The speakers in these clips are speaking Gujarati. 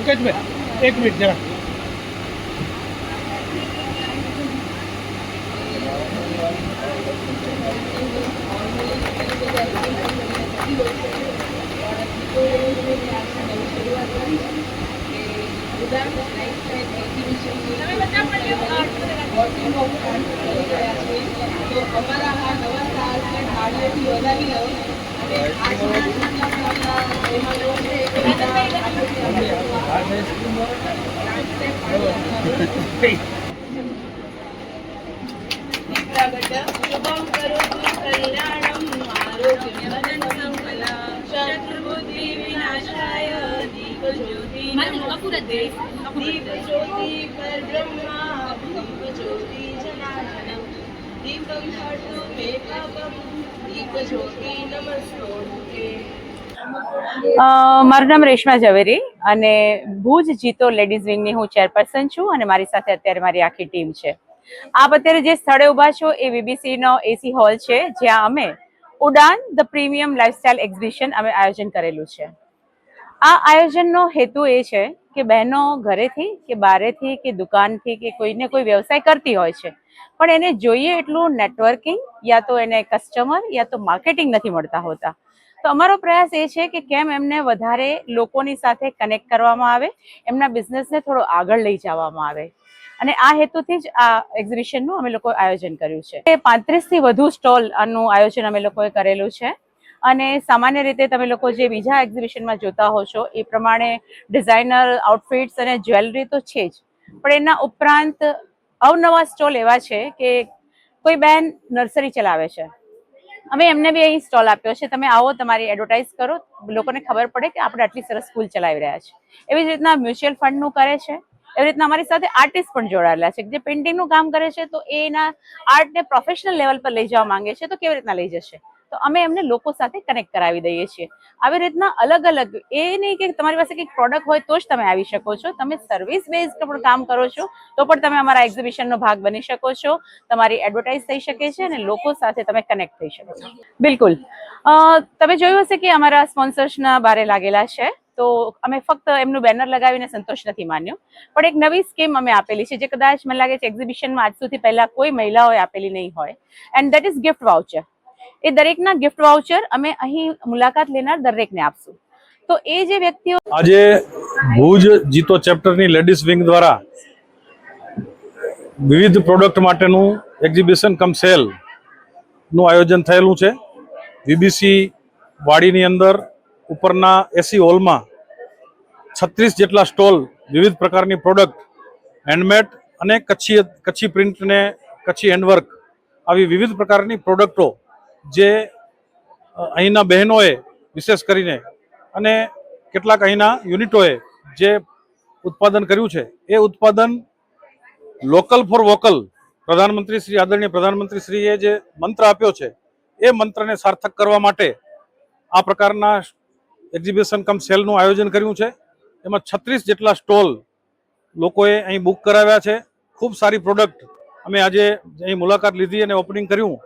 પંકજભાઈ એક મિનિટ જરા. અમારા આ નવા સાહસને ઢાળિયાથી વધાવી લો અને આજના જેટલા મારું નામ રેશમા ઝવેરી. અને ભુજ જીતો લેડીઝ વિંગની હું ચેરપર્સન છું અને મારી સાથે અત્યારે મારી આખી ટીમ છે. આપ અત્યારે જે સ્થળે ઊભા છો એ VBC નો એસી હોલ છે, જ્યાં અમે ઉડાન ધ પ્રીમિયમ લાઇફસ્ટાઇલ એક્ઝિબિશન અમે આયોજન કરેલું છે. આ આયોજનનો હેતુ એ છે કે બહેનો ઘરેથી કે બારેથી કે દુકાનથી કે કોઈને કોઈ વ્યવસાય કરતી હોય છે, પણ એને જોઈએ એટલું નેટવર્કિંગ, યા તો એને કસ્ટમર, યા તો માર્કેટિંગ નથી મળતા હોતા. તો અમારો પ્રયાસ એ છે કે કેમ એમને વધારે લોકોની સાથે કનેક્ટ કરવામાં આવે, એમના બિઝનેસને થોડો આગળ લઈ જવામાં આવે. અને આ હેતુથી જ આ એક્ઝિબિશનનું અમે લોકોએ આયોજન કર્યું છે. એ પાંત્રીસથી વધુ સ્ટોલનું આયોજન અમે લોકોએ કરેલું છે. અને સામાન્ય રીતે તમે લોકો જે બીજા એક્ઝિબિશનમાં જોતા હો છો, એ પ્રમાણે ડિઝાઇનર આઉટફિટ્સ અને જ્વેલરી તો છે જ. પણ એના ઉપરાંત અવનવા સ્ટોલ એવા છે કે કોઈ બેન નર્સરી ચલાવે છે. અમે એમને બી અહીં સ્ટોલ આપ્યો છે. તમે આવો, તમારી એડવર્ટાઇઝ કરો. લોકોને ખબર પડે કે આપણે આટલી સરસ સ્કૂલ ચલાવી રહ્યા છે એવી જ રીતના મ્યુચ્યુઅલ ફંડનું કરે છે. એવી રીતના અમારી સાથે આર્ટિસ્ટ પણ જોડાયેલા છે. જે પેઇન્ટિંગનું કામ કરે છે, તો એના આર્ટને પ્રોફેશનલ લેવલ પર લઈ જવા માંગે છે, તો કેવી રીતના લઈ જશે? તો અમે એમને લોકો સાથે કનેક્ટ કરાવી દઈએ છીએ. આવી રીતના અલગ અલગ, એ નહીં કે તમારી પાસે કંઈક પ્રોડક્ટ હોય તો જ તમે આવી શકો છો. તમે સર્વિસ બેઝ પણ કામ કરો છો, તો પણ તમે અમારા એક્ઝિબિશનનો ભાગ બની શકો છો. તમારી એડવર્ટાઇઝ થઈ શકે છે અને લોકો સાથે તમે કનેક્ટ થઈ શકો છો. બિલકુલ. તમે જોયું હશે કે અમારા સ્પોન્સર્સના બારે લાગેલા છે. તો અમે ફક્ત એમનું બેનર લગાવીને સંતોષ નથી માન્યો. પણ એક નવી સ્કીમ અમે આપેલી છે, જે કદાચ મને લાગે છે એક્ઝિબિશનમાં આજ સુધી પહેલા કોઈ મહિલાઓએ આપેલી નહીં હોય. And that is gift voucher એ દરેકના ગિફ્ટ વાઉચર અમે અહીં મુલાકાત લેનાર દરેકને આપશું. તો એ જે વ્યક્તિઓ આજે ભુજ જીતો ચેપ્ટરની લેડીઝ વિંગ દ્વારા વિવિધ પ્રોડક્ટ માટેનું એક્ઝિબિશન કમ સેલનું આયોજન થયેલું છે. વીબીસી વાડીની અંદર ઉપરના એસી હોલમાં છત્રીસ જેટલા સ્ટોલ વિવિધ પ્રકારની પ્રોડક્ટ હેન્ડમેડ અને કચ્છી કચ્છી પ્રિન્ટને કચ્છી હેન્ડવર્ક આવી વિવિધ પ્રકારની પ્રોડક્ટો જે અહીંના બહેનોએ વિશેષ કરીને અને કેટલાક અહીંના યુનિટોએ જે ઉત્પાદન કર્યું છે, એ ઉત્પાદન લોકલ ફોર વોકલ પ્રધાનમંત્રી શ્રી, આદરણીય પ્રધાનમંત્રી શ્રીએ જે મંત્ર આપ્યો છે, એ મંત્રને સાર્થક કરવા માટે આ પ્રકારના એક્ઝિબિશન કમ સેલનું આયોજન કર્યું છે. એમાં છત્રીસ જેટલા સ્ટોલ લોકોએ અહીં બુક કરાવ્યા છે. ખૂબ સારી પ્રોડક્ટ અમે આજે અહીં મુલાકાત લીધી અને ઓપનિંગ કર્યું.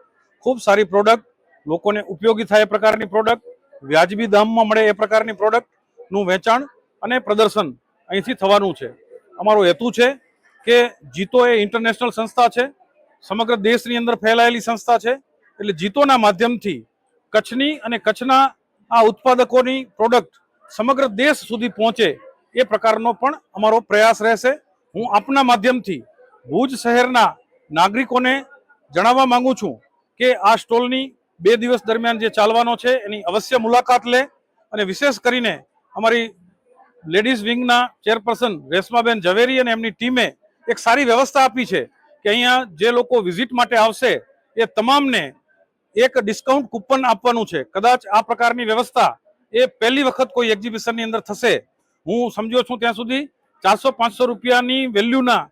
ખૂબ સારી પ્રોડક્ટ લોકોને ઉપયોગી થાય એ પ્રકારની પ્રોડક્ટ વ્યાજબી દામમાં મળે એ પ્રકારની પ્રોડક્ટનું વેચાણ અને પ્રદર્શન અહીંથી થવાનું છે. અમારો હેતુ છે કે જીતો એ ઇન્ટરનેશનલ સંસ્થા છે, સમગ્ર દેશની અંદર ફેલાયેલી સંસ્થા છે, એટલે જીતોના માધ્યમથી કચ્છની અને કચ્છના આ ઉત્પાદકોની પ્રોડક્ટ સમગ્ર દેશ સુધી પહોંચે એ પ્રકારનો પણ અમારો પ્રયાસ રહેશે. હું આપના માધ્યમથી ભુજ શહેરના નાગરિકોને જણાવવા માંગુ છું કે આ સ્ટોલની બે દિવસ દરમિયાન જે ચાલવાનો છે, એની અવશ્ય મુલાકાત લે અને વિશેષ કરીને અમારી લેડીઝ વિંગના ચેરપર્સન રેશમાબેન ઝવેરી અને એમની ટીમે એક સારી વ્યવસ્થા આપી છે કે અહીંયા જે લોકો વિઝિટ માટે આવશે, એ તમામને એક ડિસ્કાઉન્ટ કૂપન આપવાનું છે. કદાચ આ પ્રકારની વ્યવસ્થા એ પહેલી વખત કોઈ એક્ઝિબિશનની અંદર થશે. હું સમજ્યો છું ત્યાં સુધી ચારસો પાંચસો રૂપિયાની વેલ્યુના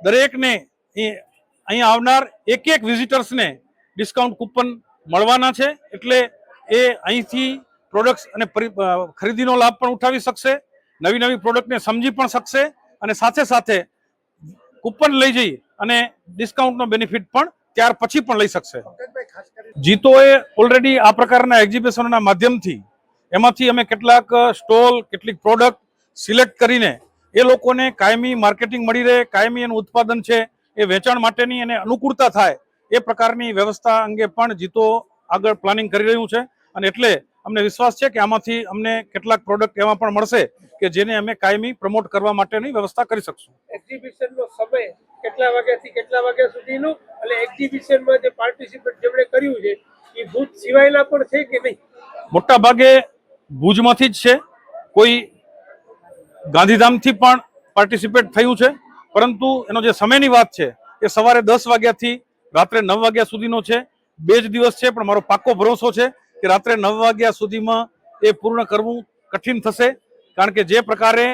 દરેકને અહીંયા આવનાર એક એક વિઝિટર્સને ડિસ્કાઉન્ટ કૂપન મળવાના છે એટલે એ અહીંથી પ્રોડક્ટ્સ અને ખરીદીનો લાભ પણ ઉઠાવી શકશે, નવી નવી પ્રોડક્ટને સમજી પણ શકશે અને સાથે સાથે કૂપન લઈ જઈ અને ડિસ્કાઉન્ટનો બેનિફિટ પણ ત્યાર પછી પણ લઈ શકશે. જીતોએ ઓલરેડી આ પ્રકારના એક્ઝિબિશનના માધ્યમથી એમાંથી અમે કેટલાક સ્ટોલ, કેટલીક પ્રોડક્ટ સિલેક્ટ કરીને એ લોકોને કાયમી માર્કેટિંગ મળી રહે, કાયમી એનું ઉત્પાદન છે, એ વેચાણ માટેની એને અનુકૂળતા થાય એ પ્રકારની વ્યવસ્થા અંગે પણ જીતો આગળ પ્લાનિંગ કરી રહ્યું છે. અને એટલે અમને વિશ્વાસ છે કે આમાંથી અમને કેટલાક પ્રોડક્ટ એવા પણ મળશે કે જેને અમે કાયમી પ્રમોટ કરવા માટેની વ્યવસ્થા કરી શકશું. એક્ઝિબિશનનો સમય કેટલા વાગ્યાથી કેટલા વાગ્યા સુધીનો અને એક્ઝિબિશનમાં જે પાર્ટિસિપેટ જેમણે કર્યું છે એ ભૂજ સિવાયના પણ છે કે નહીં? મોટા ભાગે ભુજમાંથી જ છે. કોઈ ગાંધીધામથી પણ પાર્ટિસિપેટ થયું છે. પરંતુ એનો જે સમયની વાત છે એ સવારે દસ વાગ્યાથી રાત્રે નવ વાગ્યા સુધીનો છે. બે જ દિવસ છે, પણ મારો પાકો ભરોસો છે કે રાત્રે નવ વાગ્યા સુધીમાં એ પૂર્ણ કરવું કઠિન થશે. કારણ કે જે પ્રકારે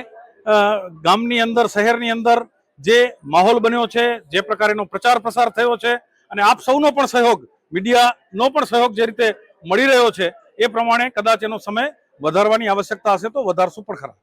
ગામની અંદર, શહેરની અંદર જે માહોલ બન્યો છે, જે પ્રકારેનો પ્રચાર પ્રસાર થયો છે, અને આપ સૌનો પણ સહયોગ, મીડિયાનો પણ સહયોગ જે રીતે મળી રહ્યો છે, એ પ્રમાણે કદાચ એનો સમય વધારવાની આવશ્યકતા હશે તો વધારશું પણ ખરા.